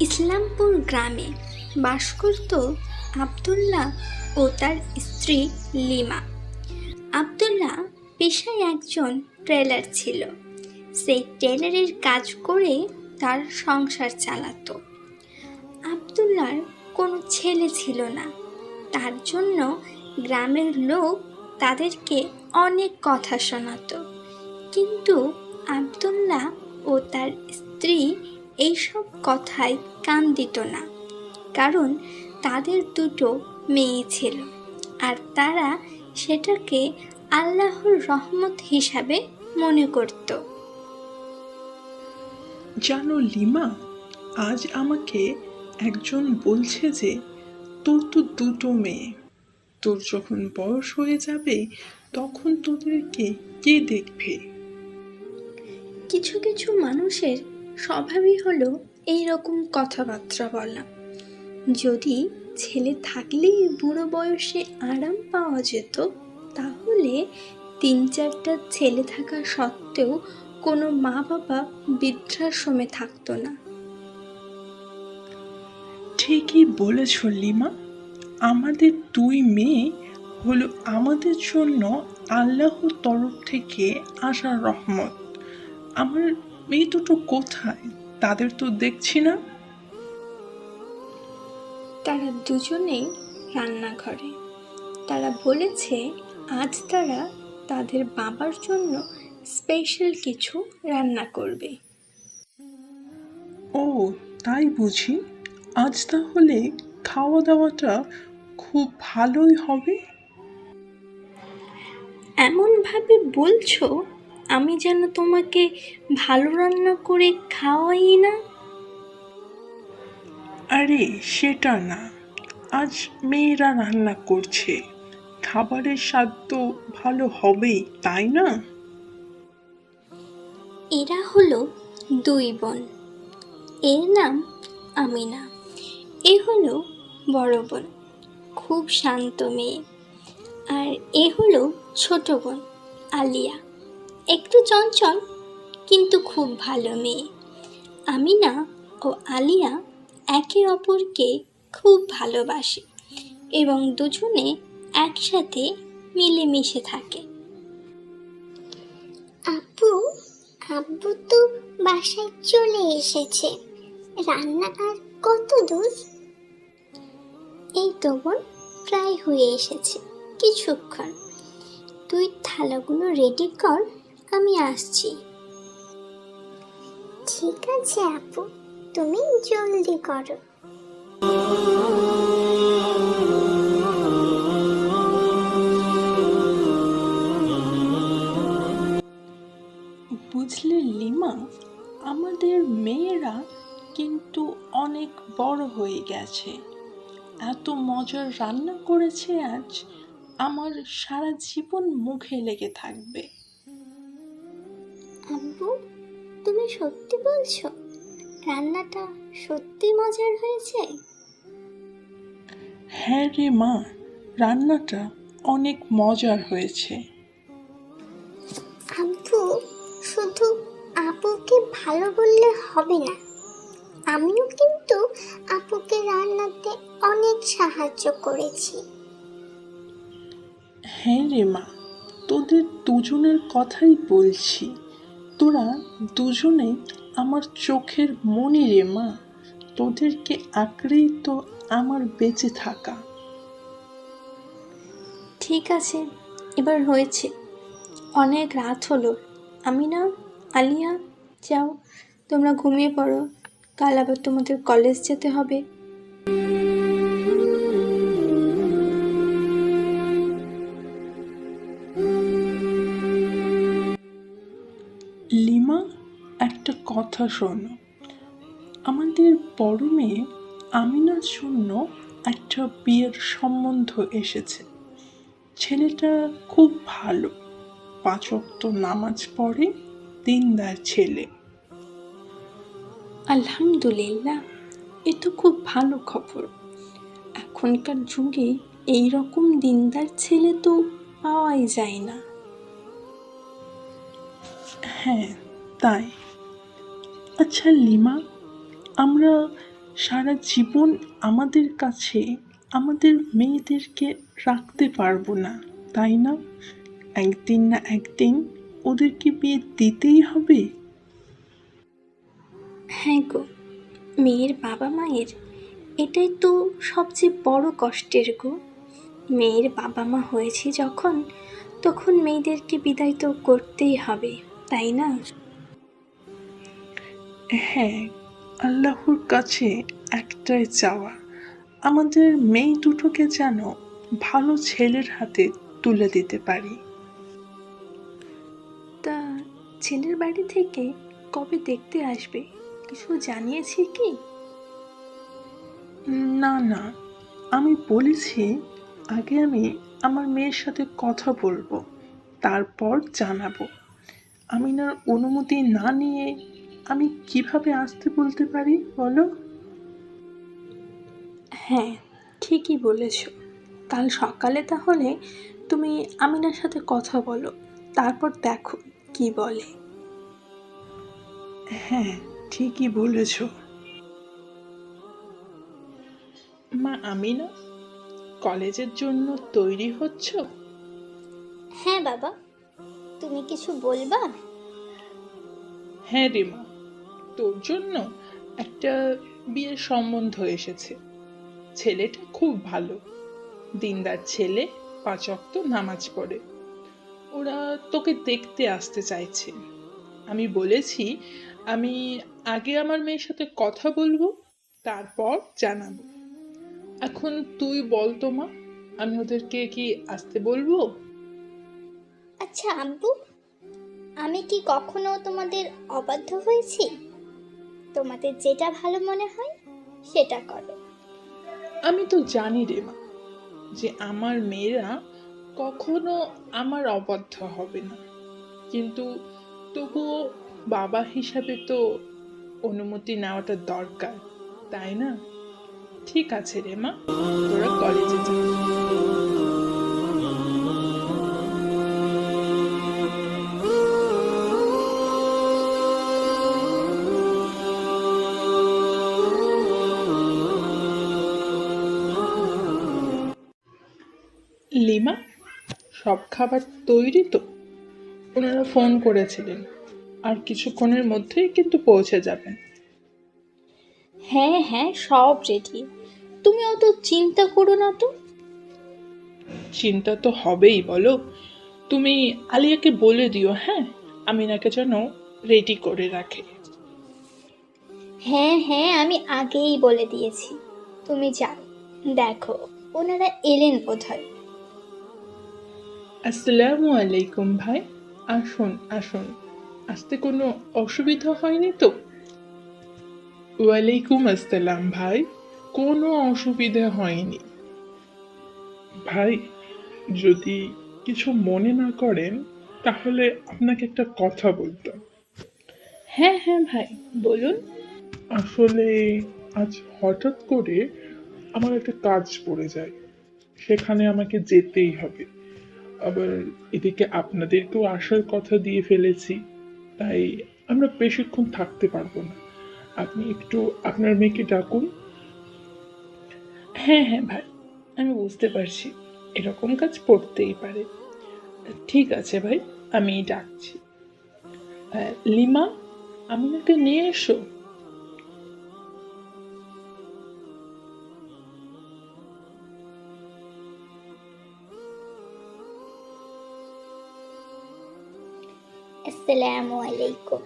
ইসলামপুর গ্রামে বাস করত আবদুল্লাহ ও তার স্ত্রী লিমা। আবদুল্লাহ পেশায় একজন ট্রেলার ছিল। সেই টেলারের কাজ করে তার সংসার চালাতো। আবদুল্লার কোনো ছেলে ছিল না। তার জন্য গ্রামের লোক তাদেরকে অনেক কথা শোনাতো। কিন্তু আবদুল্লাহ ও তার স্ত্রী এইসব কথায় কান দিত না কারণ তাদের দুটো মেয়ে ছিল আর তারা সেটাকে আল্লাহর রহমত হিসাবে মনে করত। জানো লিমা আজ আমাকে একজন বলছে যে তোর তো দুটো মেয়ে। তোর যখন বয়স হয়ে যাবে তখন তোদেরকে কে দেখবে? কিছু কিছু মানুষের স্বভাবই হলো এই রকম কথাবার্তা বলা। যদি ছেলে থাকলেই বুড়ো বয়সে আরাম পাওয়া যেত, তাহলে তিন চারটা ছেলে থাকা সত্ত্বেও কোনো মা বাবা বৃদ্ধাশ্রমে থাকতো না। ঠিকই বলেছ, লিমা। আমাদের দুই মেয়ে হলো আমাদের জন্য আল্লাহর তরফ থেকে আসা রহমত। আমার মেয়ে দুটো কোথায়? তাদের তো দেখছি না। তারা দুজনেই রান্নাঘরে। তারা বলেছে আজ তারা তাদের বাবার জন্য স্পেশাল কিছু রান্না করবে। ও তাই বুঝি? আজ তাহলে খাওয়া দাওয়াটা খুব ভালোই হবে? এমনভাবে বলছো আমি যেন তোমাকে ভালো রান্না করে খাওয়াই না? আরে সেটা না। আজ মেয়েরা রান্না করছে। খাবারের স্বাদ তো ভালো হবেই তাই না? এরা হলো দুই বোন। এর নাম আমিনা। এ হলো বড় বোন খুব শান্ত মেয়ে। আর এ হলো ছোট বোন আলিয়া। একটু চঞ্চল, কিন্তু খুব ভালো মেয়ে। আমিনা ও আলিয়া একে অপরকে খুব ভালোবাসে এবং দুজনে একসাথে মিলেমিশে থাকে। আপু, আব্বু তো বাসায় চলে এসেছে। রান্না আর কত দূর? এই তো বোন, প্রায় হয়ে এসেছে। কিছুক্ষণ। তুই থালাগুলো রেডি কর। আমি আসছি। ঠিক আছে আপু তুমি জলদি করো। বুঝলে লিমা আমাদের মেয়েরা কিন্তু অনেক বড় হয়ে গেছে। এত মজার রান্না করেছে আজ আমার সারা জীবন মুখে লেগে থাকবে। আব্বু তুমি সত্যি বলছো? রান্নাটা সত্যি মজার হয়েছে? হ্যাঁ রে মা রান্নাটা অনেক মজার হয়েছে। আব্বু শুধু আপুকে ভালো বললে হবে না। আমিও কিন্তু আপুকে রান্নাতে অনেক সাহায্য করেছি। হ্যাঁ রে মা তোদের দুজনের কথাই বলছি। তোরা দুজনেই আমার চোখের মনি রে মা, তোদেরকে আঁকড়েই তো আমার বেঁচে থাকা। ঠিক আছে, এবার হয়েছে। অনেক রাত হলো। আমি না আলিয়া, যাও, তোমরা ঘুমিয়ে পড়ো। কাল আবার তোমাদের কলেজ যেতে হবে। কথা শোনো। আমাদের বড় মেয়ে আমিনার জন্য একটা বিয়ের সম্বন্ধ এসেছে। ছেলেটা খুব ভালো। পাঁচ ওয়াক্ত নামাজ পড়ে দিনদার ছেলে। আলহামদুলিল্লাহ এ তো খুব ভালো খবর। এখনকার যুগে এই রকম দিনদার ছেলে তো পাওয়াই যায় না। হ্যাঁ তাই। আচ্ছা লিমা, আমরা সারা জীবন আমাদের কাছে আমাদের মেয়েদেরকে রাখতে পারব না, তাই না? একদিন না একদিন ওদেরকে বিয়ে দিতেই হবে। হ্যাঁ গো, মেয়ের বাবা মায়ের, এটাই তো সবচেয়ে বড় কষ্টের গো। মেয়ের বাবা মা হয়েছে যখন, তখন মেয়েদেরকে বিদায় তো করতেই হবে, তাই না? হ্যাঁ আল্লাহর কাছে একটাই চাওয়া। আমাদের মেয়ে দুটোকে যেন ভালো ছেলের হাতে তুলে দিতে পারি। তা ছেলের বাড়ি থেকে কবে দেখতে আসবে? কিছু জানিয়েছি কি? না না আমি বলেছি আগে আমি আমার মেয়ের সাথে কথা বলব তারপর জানাব। আমিনার অনুমতি না নিয়ে আমি কীভাবে আসতে বলতে পারি বলো? হ্যাঁ ঠিকই বলেছ। কাল সকালে তাহলে তুমি আমিনার সাথে কথা বলো তারপর দেখো কি বলে। হ্যাঁ ঠিকই বলেছ। মা আমিনা কলেজের জন্য তৈরি হচ্ছ? হ্যাঁ বাবা তুমি কিছু বলবা? হ্যাঁ রে মা তোর জন্য একটা বিয়ের সম্বন্ধ এসেছে। ছেলেটা খুব ভালো। দিনদার ছেলে পাঁচ অক্ত নামাজ পড়ে। ওরা তোকে দেখতে আসতে চাইছে। আমি বলেছি, আমি আগে আমার মেয়ের সাথে কথা বলব, তারপর জানাব। এখন তুই বল তো মা, আমি ওদেরকে কি আসতে বলব? আচ্ছা আব্বু, আমি কি কখনো তোমাদের অবাধ্য হয়েছি? তোমাদের যেটা ভালো মনে হয়, সেটা করো। আমি তো জানি রে মা, যে আমার মেয়েরা কখনো আমার অবাধ্য হবে না। কিন্তু তবুও বাবা হিসাবে তো অনুমতি নেওয়াটা দরকার, তাই না? ঠিক আছে রে মা, তোরা কলেজে যা। সব খাবার তৈরি তো? ওনারা ফোন করেছিলেন। আর কিছুক্ষণের মধ্যেই কিন্তু পৌঁছে যাবেন। হ্যাঁ হ্যাঁ সব রেডি তুমি অত চিন্তা করো না তো। চিন্তা তো হবেই বলো। তুমি আলিয়াকে বলে দিও হ্যাঁ? আমিনাকে যেন রেডি করে রাখে। হ্যাঁ হ্যাঁ আমি আগেই বলে দিয়েছি। তুমি যাও। দেখো ওনারা এলেন বোধহয়। আসসালামু আলাইকুম ভাই। আসুন আসুন। আসতে কোনো অসুবিধা হয়নি তো? ওয়ালাইকুম আসসালাম ভাই। কোনো অসুবিধা হয়নি। ভাই যদি কিছু মনে না করেন তাহলে আপনাকে একটা কথা বলতাম। হ্যাঁ হ্যাঁ ভাই বলুন। আসলে আজ হঠাৎ করে আমার একটা কাজ পড়ে যায়। সেখানে আমাকে যেতেই হবে। আবার এদিকে আপনাদেরকেও আসার কথা দিয়ে ফেলেছি, তাই আমরা বেশিক্ষণ থাকতে পারব না। আপনি একটু আপনার মেয়েকে ডাকুন। হ্যাঁ হ্যাঁ ভাই, আমি বুঝতে পারছি। এরকম কাজ পড়তেই পারে। ঠিক আছে ভাই, আমি ডাকছি। লিমা আমিনাকে নিয়ে এসো। আসসালামু আলাইকুম।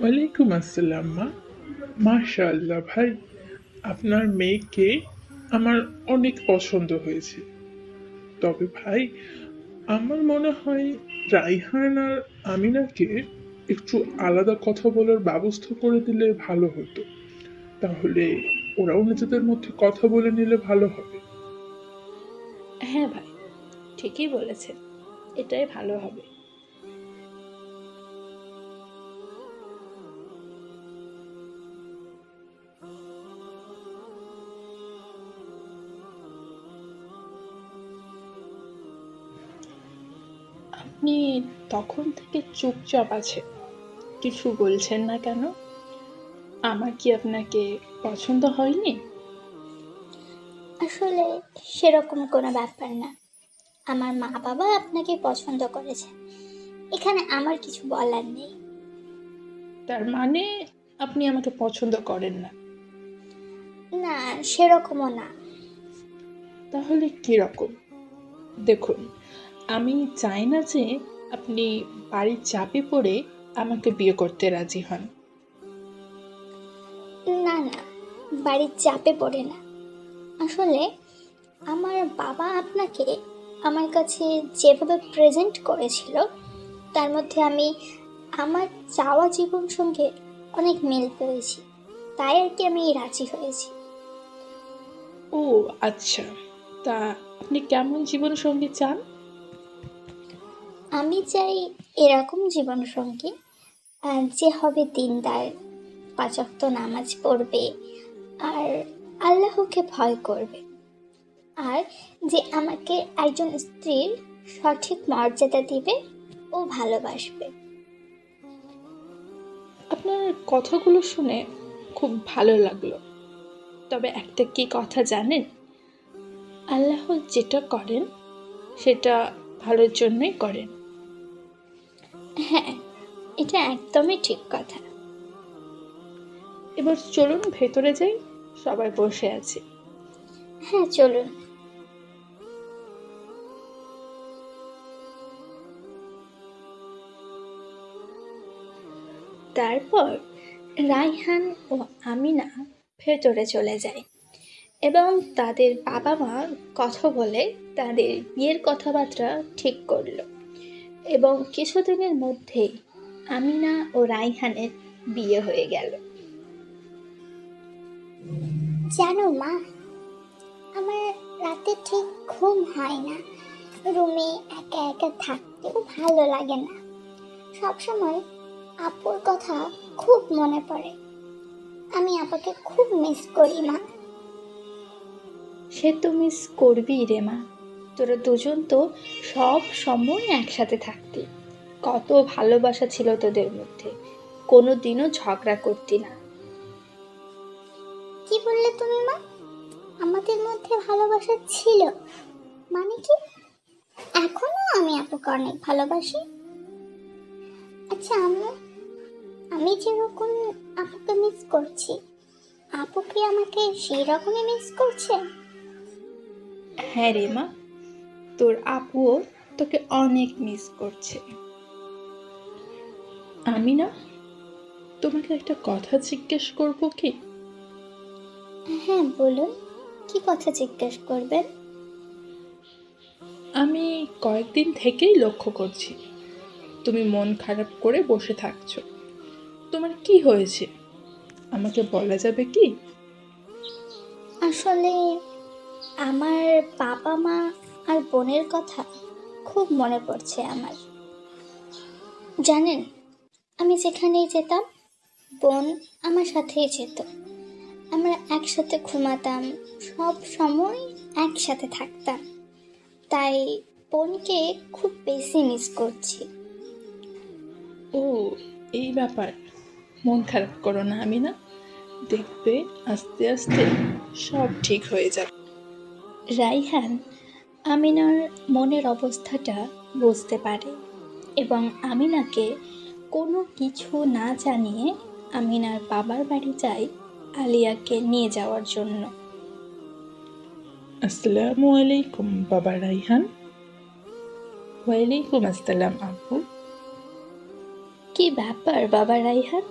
ওয়ালাইকুম আসসালাম মা। মাশাআল্লাহ ভাই আপনার মেয়েকে আমার অনেক পছন্দ হয়েছে। তবে ভাই আমার মনে হয় রাইহান আর আমিনাকে একটু আলাদা কথা বলার ব্যবস্থা করে দিলে ভালো হতো। তাহলে ওরাও নিজেদের মধ্যে কথা বলে নিলে ভালো হবে। হ্যাঁ ভাই ঠিকই বলেছেন। এটাই ভালো হবে। আপনি তখন থেকে চুপচাপ আছে। কিছু বলছেন না কেন? আমার কি আপনাকে পছন্দ হয়নি? আসলে সেরকম কোনো ব্যাপার না। আমার মা বাবা আপনাকে পছন্দ করেছে এখানে আমার কিছু বলার নেই। তার মানে আপনি আমাকে পছন্দ করেন না? না সেরকমও না। তাহলে কি রকম দেখুন আমি চাই না যে আপনি বাড়ির চাপে পড়ে আমাকে বিয়ে করতে রাজি হন। না না বাড়ির চাপে পড়ে না। আসলে আমার বাবা আপনাকে আমার কাছে যেভাবে প্রেজেন্ট করেছিল তার মধ্যে আমি আমার চাওয়া জীবন সঙ্গে অনেক মিল পেয়েছি। তাই আর কি আমি রাজি হয়েছি। ও আচ্ছা। তা আপনি কেমন জীবনসঙ্গী চান? আমি চাই এরকম জীবনসঙ্গী যে হবে দিনদার, পাঁচক্ত নামাজ পড়বে, আর আল্লাহকে ভয় করবে। আর যে আমাকে একজন স্ত্রীর সঠিক মর্যাদা দিবে ও ভালোবাসবে। আপনার কথাগুলো শুনে খুব ভালো লাগল। তবে একটা কি কথা জানেন? আল্লাহ যেটা করেন, সেটা ভালোর জন্যই করেন। হ্যাঁ এটা একদমই ঠিক কথা। এবার চলুন ভেতরে যাই সবাই বসে আছে। হ্যাঁ চলুন। তারপর রাইহান ও আমিনা ভেতরে চলে যায় এবং তাদের বাবা মা কথা বলে তাদের বিয়ের কথাবার্তা ঠিক করল। এবং কিছুদিনের মধ্যেই আমিনা ও রাইহানের বিয়ে হয়ে গেল। জানো মা আমার রাতে ঠিক ঘুম হয় না। রুমে একা একা থাকতেও ভালো লাগে না। সবসময় আপুর কথা খুব মনে পড়ে। আমি আপাকে খুব মিস করি মা। সে তো মিস করবি রে মা। তোরা দুজন তো সব সময় একসাথে থাকতি। কত ভালোবাসা ছিল তোদের মধ্যে। কোনো দিনও ঝগড়া করতি না। কি বললে তুমি মা? আমাদের মধ্যে ভালোবাসা ছিল। মানে কি? এখনও আমি আপুকে অনেক ভালোবাসি। আচ্ছা আমি আমি যেরকম আপুকে মিস করছি আপু কি আমাকে সেই রকমই মিস করছে? হ্যাঁ রে মা তোর আপুও তোকে অনেক মিস করছে। আমি না? তোমাকে একটা কথা জিজ্ঞেস করব কি? হ্যাঁ বলুন। কি কথা জিজ্ঞেস করবেন? আমি কয়েকদিন থেকেই লক্ষ্য করছি। তুমি মন খারাপ করে বসে থাকছো। তোমার কি হয়েছে? আমাকে বলা যাবে কি? আসলে আমার বাবা মা আর বোনের কথা খুব মনে পড়ছে আমার। জানেন আমি যেখানেই যেতাম বোন আমার সাথেই যেত। আমরা একসাথে ঘুমাতাম সব সময় একসাথে থাকতাম। তাই বোনকে খুব বেশি মিস করছি। ও এই ব্যাপার। মন খারাপ করো না আমি না দেখবে আস্তে আস্তে সব ঠিক হয়ে যাবে। রাইহান আমিনার মনের অবস্থাটা বুঝতে পারে এবং আমিনাকে কোনো কিছু না জানিয়ে আমিনার বাবার বাড়ি যায় আলিয়াকে নিয়ে যাওয়ার জন্য। আসসালামু আলাইকুম বাবা রাইহান। ওয়ালাইকুম আসসালাম আপু। কি ব্যাপার বাবা রাইহান?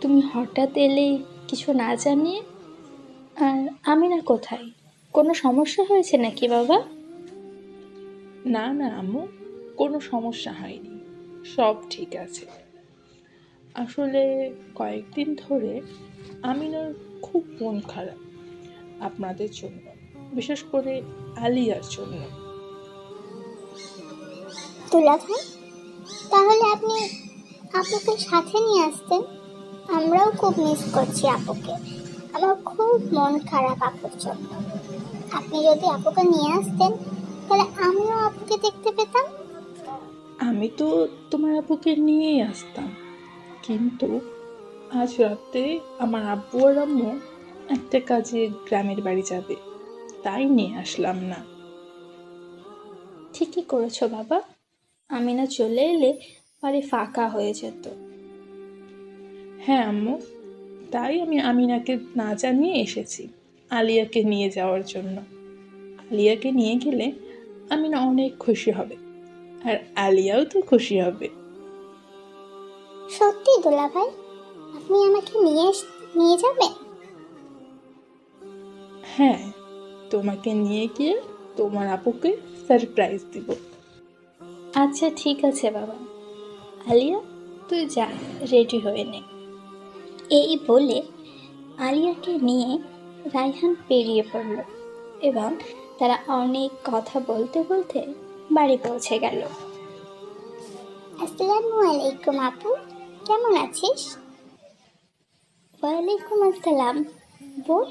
তুমি হঠাৎ এলে কিছু না জানিয়ে? আর আমিনা কোথায়? কোনো সমস্যা হয়েছে নাকি বাবা? না না, আম্মু, কোনো সমস্যা হয়নি। সব ঠিক আছে। আসলে কয়েকদিন ধরে আমিনার খুব মন খারাপ আপনাদের জন্য, বিশেষ করে আলিয়ার জন্য। তাহলে আপনি আপুকে সাথে নিয়ে আসতেন। আমরাও খুব মিস করছি আপুকে। আমার খুব মন খারাপ আপুর জন্য। আপনি যদি আপুকে নিয়ে আসতেন তাহলে আমিও আপুকে দেখতে পেতাম? আমি তো তোমার আপুকে নিয়েই আসতাম। কিন্তু আজ রাতে আমার আব্বু আর আম্মু একটা কাজে গ্রামের বাড়ি যাবে তাই নিয়ে আসলাম না। ঠিকই করেছ বাবা। আমি না চলে এলে বাড়ি ফাঁকা হয়ে যেত। হ্যাঁ আম্মু তাই আমি আমিনাকে না জানিয়ে এসেছি আলিয়াকে নিয়ে যাওয়ার জন্য। আলিয়াকে নিয়ে গেলে আমিনা অনেক খুশি হবে। আর আলিয়াও তো খুশি হবে। সত্যি দোলা ভাই আপনি আমাকে নিয়ে নিয়ে যাবেন? হ্যাঁ তোমাকে নিয়ে গিয়ে তোমার আপুকে সারপ্রাইজ দিব। আচ্ছা ঠিক আছে বাবা। আলিয়া তুই যা রেডি হয়ে নে। এই বলে আলিয়াকে নিয়ে রায়হান পেরিয়ে পড়ল এবং তারা অনেক কথা বলতে বলতে বাড়ি পৌঁছে গেল। আসসালামু আলাইকুম আপু কেমন আছিস? ওয়ালাইকুম আসসালাম। বোন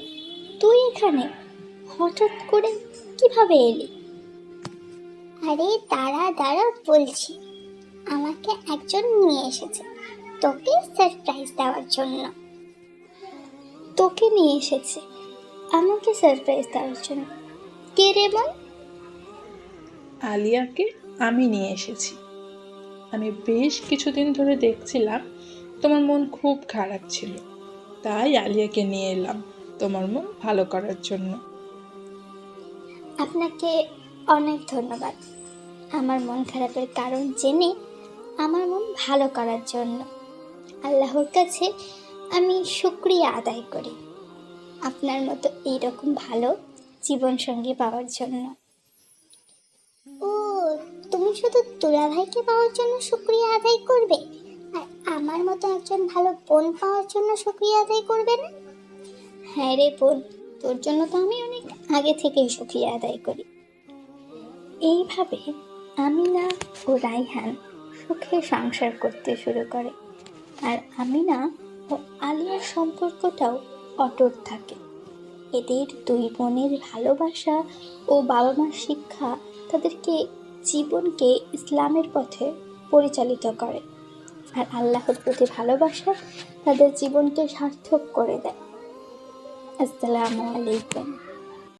তুই এখানে? হঠাৎ করে কীভাবে এলি? আরে দাঁড়া দাঁড়া বলছি। আমাকে একজন নিয়ে এসেছে তোকে সারপ্রাইজ দেওয়ার জন্য। তোকে নিয়ে এসেছে? আমাকে সারপ্রাইজ দেওয়ার জন্য? কে রে বোন আলিয়াকে আমি নিয়ে এসেছি। আমি বেশ কিছুদিন ধরে দেখছিলাম তোমার মন খুব খারাপ ছিল। তাই আলিয়াকে নিয়ে এলাম তোমার মন ভালো করার জন্য। আপনাকে অনেক ধন্যবাদ। আমার মন খারাপের কারণ জেনে আমার মন ভালো করার জন্য। আল্লাহর কাছে আমি শুক্রিয়া আদায় করি। আপনার মতো এইরকম ভালো জীবনসঙ্গী পাওয়ার জন্য। ও, তুমি শুধু দুলা ভাইকে পাওয়ার জন্য শুক্রিয়া আদায় করবে? আর আমার মতো একজন ভালো বোন পাওয়ার জন্য শুক্রিয়া আদায় করবে না? হ্যাঁ রে বোন, তোর জন্য তো আমি অনেক আগে থেকেই শুক্রিয়া আদায় করি। এইভাবে আমিনা ও রাইহান সুখে সংসার করতে শুরু করে। আর আমিনা ও আলিয়ার সম্পর্কটাও অটুট থাকে। এদের দুই বোনের ভালোবাসা ও বাবা মার শিক্ষা তাদেরকে জীবনকে ইসলামের পথে পরিচালিত করে। আর আল্লাহর প্রতি ভালোবাসা তাদের জীবনকে সার্থক করে দেয়। আসসালামু আলাইকুম।